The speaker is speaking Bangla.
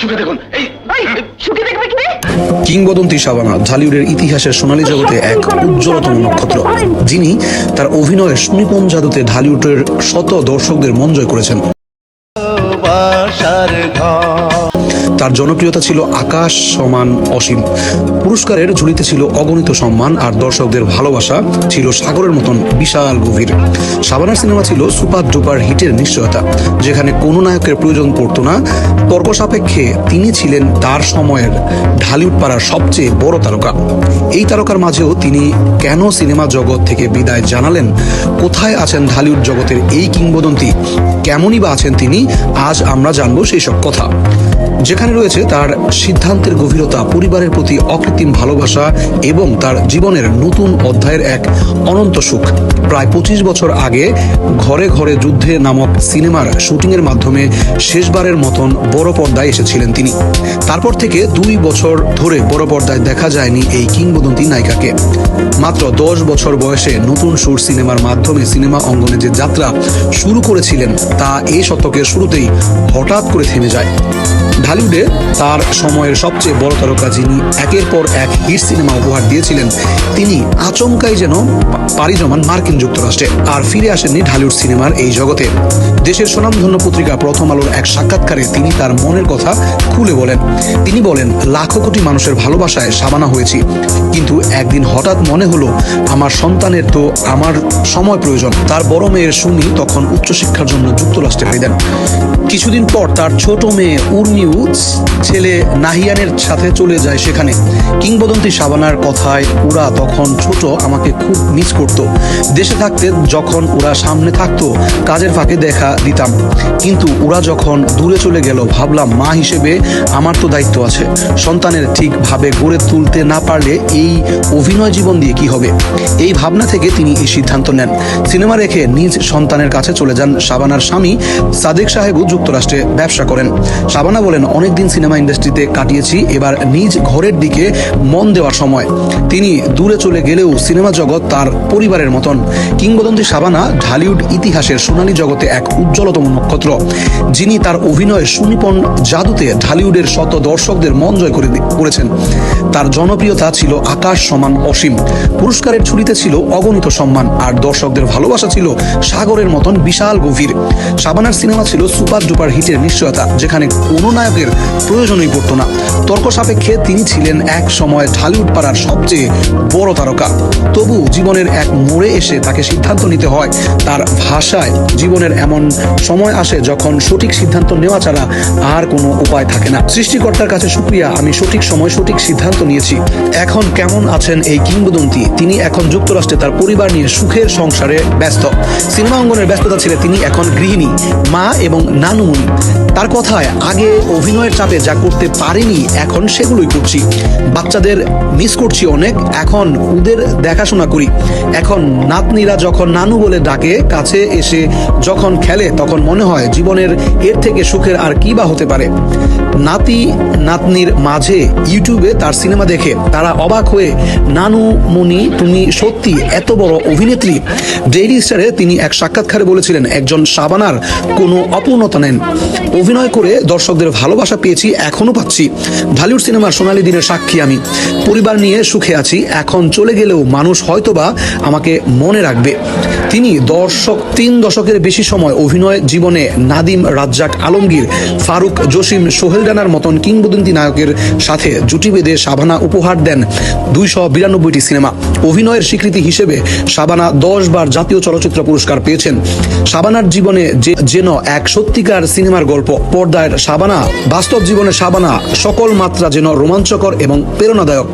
সুখে দেখুন। এই সুখে দেখবে কি? কিংবদন্তি শাবানা ঢালিউডের ইতিহাসের সোনালী জগতে এক উজ্জ্বলতম নক্ষত্র যিনি তার অভিনয়ের সুনিপুণ জাদুতে ঢালিউডের শত দর্শকদের মন জয় করেছেন। বাসার ঘর। তার জনপ্রিয়তা ছিল আকাশ সমান অসীম। পুরস্কারের ঝুলিতে ছিল অগণিত সম্মান আর দর্শকদের ভালোবাসা ছিল সাগরের মতন বিশাল গভীর। সাবানার সিনেমা ছিল সুপার ডুপার হিটের নিশ্চয়তা, যেখানে কোনো নায়কের প্রয়োজন পড়তো না। তর্ক সাপেক্ষে তিনি ছিলেন তার সময়ের ঢালিউড পাড়ার সবচেয়ে বড় তারকা। এই তারকার মাঝেও তিনি কেন সিনেমা জগৎ থেকে বিদায় জানালেন? কোথায় আছেন ঢালিউড জগতের এই কিংবদন্তি? কেমনই বা আছেন তিনি? আজ আমরা জানব সেই সব কথা। যেখানে রয়েছে তার সিদ্ধান্তের গভীরতা, পরিবারের প্রতি অকৃত্রিম ভালোবাসা এবং তার জীবনের নতুন অধ্যায়ের এক অনন্ত সুখ। প্রায় পঁচিশ বছর আগে ঘরে ঘরে যুদ্ধে নামক সিনেমার শুটিংয়ের মাধ্যমে শেষবারের মতন বড় পর্দায় এসেছিলেন তিনি। তারপর থেকে দুই বছর ধরে বড় পর্দায় দেখা যায়নি এই কিংবদন্তি নায়িকাকে। মাত্র দশ বছর বয়সে নতুন সুর সিনেমার মাধ্যমে সিনেমা অঙ্গনে যে যাত্রা শুরু করেছিলেন, তা এই শতকের শুরুতেই হঠাৎ করে থেমে যায়। ঢালিউডে তার সময়ের সবচেয়ে বড় তারকা যিনি একের পর এক হিট সিনেমা উপহার দিয়েছিলেন, তিনি আচমকাই যেন পাড়ি জমান মার্কিন যুক্তরাষ্ট্রে আর ফিরে আসেননি ঢালিউড সিনেমার এই জগতে। দেশের সুনামধন্য পত্রিকা প্রথম আলোর এক সাক্ষাৎকারে তিনি তার মনের কথা খুলে বলেন। তিনি বলেন, লাখো কোটি মানুষের ভালোবাসায় সাবানা হয়েছি। কিন্তু একদিন হঠাৎ মনে হলো, আমার সন্তানের তো আমার সময় প্রয়োজন। তার বড় মেয়ের সুমি তখন উচ্চশিক্ষার জন্য যুক্তরাষ্ট্রে পেলেন কিছুদিন পর তার ছোট মেয়ে উর্মিউ ছেলে নাহিয়ানের সাথে চলে যায় সেখানে। কিংবদন্তি সাবানার কথায় ওরা তখন ছোট, আমাকে খুব মিস করত। দেশে থাকতে যখন ওরা সামনে থাকতো, কাজের ফাঁকে দেখা দিতাম। কিন্তু ওরা যখন দূরে চলে গেল, ভাবলাম মা হিসেবে আমার তো দায়িত্ব আছে। সন্তানের ঠিকভাবে গড়ে তুলতে না পারলে এই অভিনয় জীবন দিয়ে কি হবে? এই ভাবনা থেকে তিনি এই সিদ্ধান্ত নেন। সিনেমা রেখে নিজ সন্তানের কাছে চলে যান শাবানার স্বামী সাদেক সাহেবও যুক্তরাষ্ট্রে ব্যবসা করেন। শাবানা বলেন অনেকদিন সিনেমা ইন্ডাস্ট্রিতে কাটিয়েছি, এবার নিজ ঘরের দিকে মন দেওয়ার সময়। তিনি দূরে চলে গেলেও সিনেমা জগৎ তার পরিবারের মতন। কিংবদন্তি সাবানা ঢালিউড ইতিহাসের সোনালী জগতে এক উজ্জ্বলতম নক্ষত্র, যিনি তার অভিনয়ের সুনিপন জাদুতে ঢালিউডের শত দর্শকদের মন জয় করে করেছেন। তার জনপ্রিয়তা ছিল আকাশ সমান অসীম। পুরস্কারের ছুরিতে ছিল অগণিত সম্মান, আর দর্শকদের ভালোবাসা ছিল সাগরের মতন বিশাল গভীর। শাবানার সিনেমা ছিল সুপার ডুপার হিটের নিশ্চয়তা, যেখানে কোনো নায়কের প্রয়োজনই পড়তো না। তর্ক সাপেক্ষে তিনি ছিলেন এক সময় ঢালিউড পাড়ার সবচেয়ে বড় তারকা। তবু জীবনের এক মোড়ে এসে তাকে সিদ্ধান্ত নিতে হয়, তার ভাষায়। জীবনের এমন সময় আসে যখন সঠিক সিদ্ধান্ত নেওয়া ছাড়া আর কোনো উপায় থাকে না। সৃষ্টিকর্তার কাছে শুক্রিয়া আমি সঠিক সময় সঠিক সিদ্ধান্ত নিয়েছি। এখন কেমন আছেন এই কিংবদন্তি? তিনি এখন যুক্তরাষ্ট্রে তার পরিবার নিয়ে সুখের সংসারে ব্যস্ত। সিনেমা অঙ্গনের ব্যস্ততা ছেড়ে তিনি এখন গৃহিণী, মা এবং নানুমণি। তার কথায় আগে অভিনয়ের চাপে যা করতে পারিনি, এখন সেগুলোই করছি। বাচ্চাদের মিস করছি অনেক, এখন ওদের দেখাশোনা করি। এখন নাতনিরা যখন নানু বলে ডাকে, কাছে এসে যখন খেলে, তখন মনে হয় জীবনের এর থেকে সুখের আর কি বা হতে পারে। নাতি, নাতনির মাঝে ইউটিউবে তার সিনেমা দেখে তারা অবাক হয়ে, নানু, মনি, তুমি সত্যি এত বড় অভিনেত্রী? ডেইলি স্টারে তিনি এক সাক্ষাৎকারে বলেছিলেন, একজন সাবানার কোনো অপূর্ণতা নেন অভিনয় করে দর্শকদের ভালোবাসা পেয়েছি এখনও পাচ্ছি। ঢালিউড সিনেমার সোনালী দিনের সাক্ষী আমি। পরিবার নিয়ে সুখে আছি, এখন চলে গেলেও মানুষ হয়তোবা আমাকে মনে রাখবে। তিনি দর্শক তিন দশকের বেশি সময় অভিনয় জীবনে নাদিম রাজ্জাক আলমগীর, ফারুক জসিম, সোহেল রানার মতন কিংবদন্তি নায়কের সাথে জুটি বেঁধে সাবানা উপহার দেন দুইশো বিরানব্বইটি সিনেমা। অভিনয়ের স্বীকৃতি হিসেবে শাবানা দশ বার জাতীয় চলচ্চিত্র পুরস্কার পেয়েছেন। শাবানার জীবনে যে যেন এক সত্যিকার সিনেমার গল্প। পর্দায় শাবানা বাস্তব জীবনে শাবানা সকল মাত্রা যেন রোমাঞ্চকর এবং প্রেরণাদায়ক।